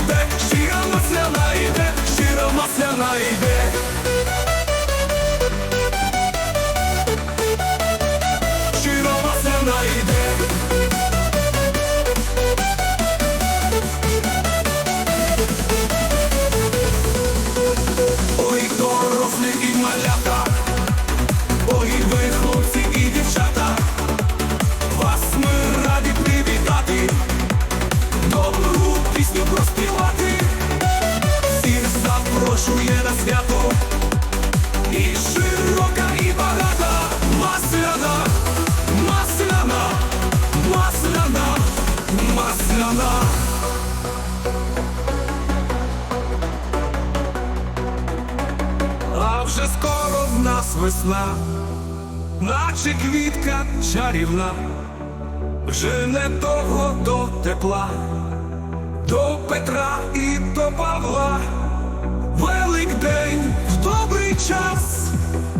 гуде, щира масляна йде, щира масляна йде. Проспівати, всіх запрошує на свято, і широка, і багата, масляна, масляна, масляна, масляна. А вже скоро в нас весна, наче квітка чарівна, вже недовго до тепла, до Петра і до Павла, Великдень в добрий час,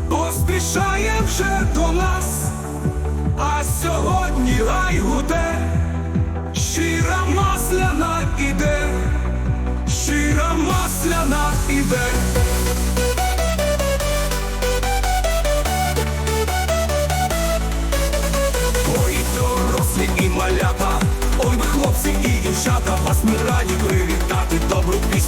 поспішає вже до нас, а сьогодні рай гуде, щира масляна іде, щира масляна іде. Ой, дорослі і малята, ой, ми хлопці і дівчата,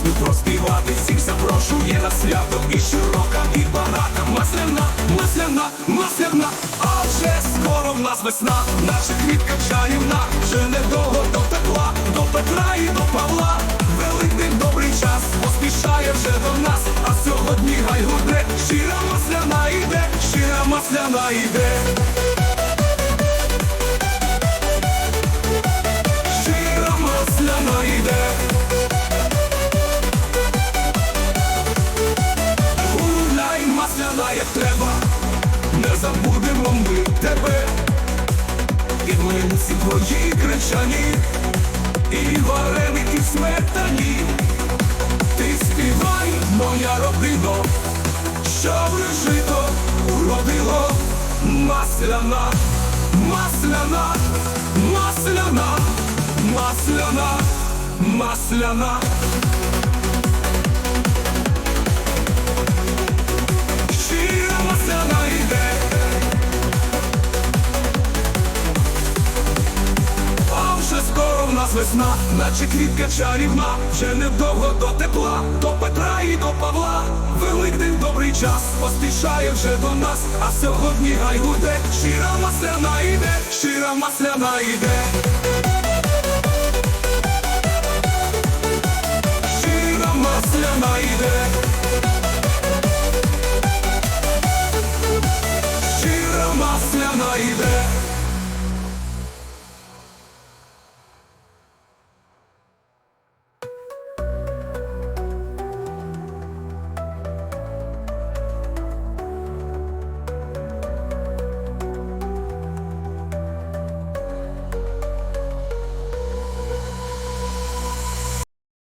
пісню проспівати, всіх запрошує на свято. І широка, і багата, масляна, масляна, масляна, а вже скоро в нас весна, наша квітка чарівна, вже недовго до тепла, до Петра і до Павла, великий добрий час, поспішає вже до нас, а сьогодні гай гуде, щира масляна йде, щира масляна йде. І млинці твої кричані, і вареники сметані Ти співай, моя родино, що жито уродило Масляна, масляна, масляна, масляна, масляна. весна, наче квітка чарівна, вже недовго до тепла, до Петра і до Павла. Великдень добрий час поспішає вже до нас, а сьогодні гай гуде, щира масляна йде, щира масляна йде. Щира масляна йде. Щира масляна йде.